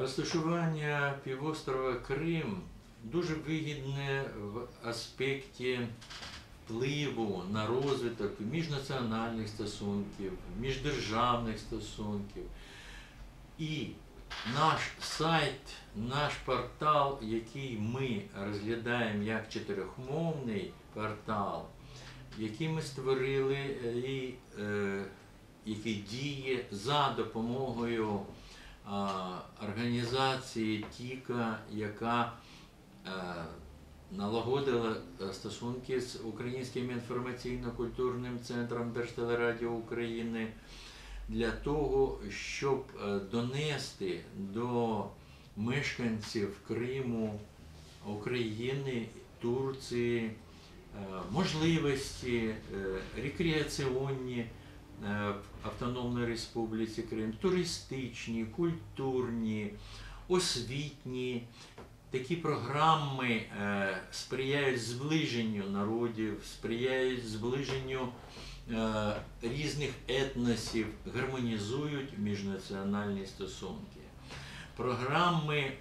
Розташування півострова Крим дуже вигідне в аспекті впливу на розвиток міжнаціональних стосунків, міждержавних стосунків. І наш сайт, наш портал, який ми розглядаємо як чотирьохмовний портал, який ми створили е, і е, який діє за допомогою організації Тіка, яка е, налагодила е, стосунки з Українським інформаційно-культурним центром Держтелерадіо України для того, щоб е, донести до мешканців Криму, України, Турції можливості рекреаційні в Автономній Республіці Крим, туристичні, культурні, освітні. Такі програми е, сприяють зближенню народів, сприяють зближенню е, різних етносів, гармонізують міжнаціональні стосунки. Програми,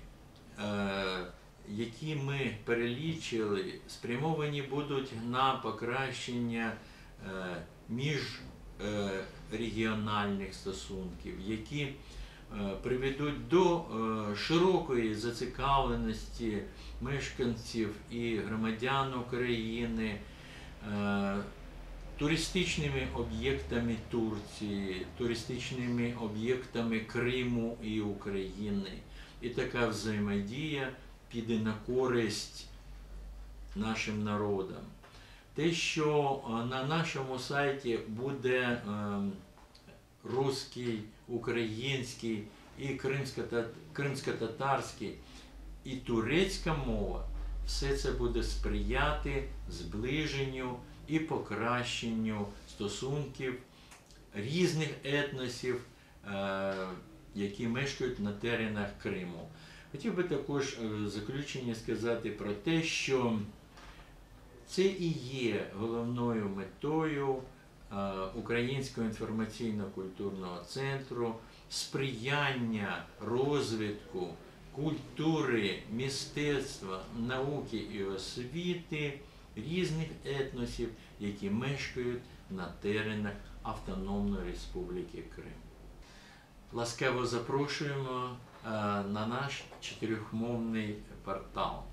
е, які ми перелічили, спрямовані будуть на покращення е, міжрегіональних стосунків, які е, приведуть до е, широкої зацікавленості мешканців і громадян України е, туристичними об'єктами Турції, туристичними об'єктами Криму і України. І така взаємодія піде на користь нашим народам. Те, що е, на нашому сайті буде е, русський, український і кримсько-та- кримсько-татарський і турецька мова, все це буде сприяти зближенню і покращенню стосунків різних етносів, е, які мешкають на теренах Криму. Хотів би також е, в заключення сказати про те, що це і є головною метою е, Українського інформаційно-культурного центру сприяння розвитку культури, мистецтва, науки і освіти різних етносів, які мешкають на теренах Автономної Республіки Крим. Ласкаво запрошуємо е, на наш чотирьохмовний портал.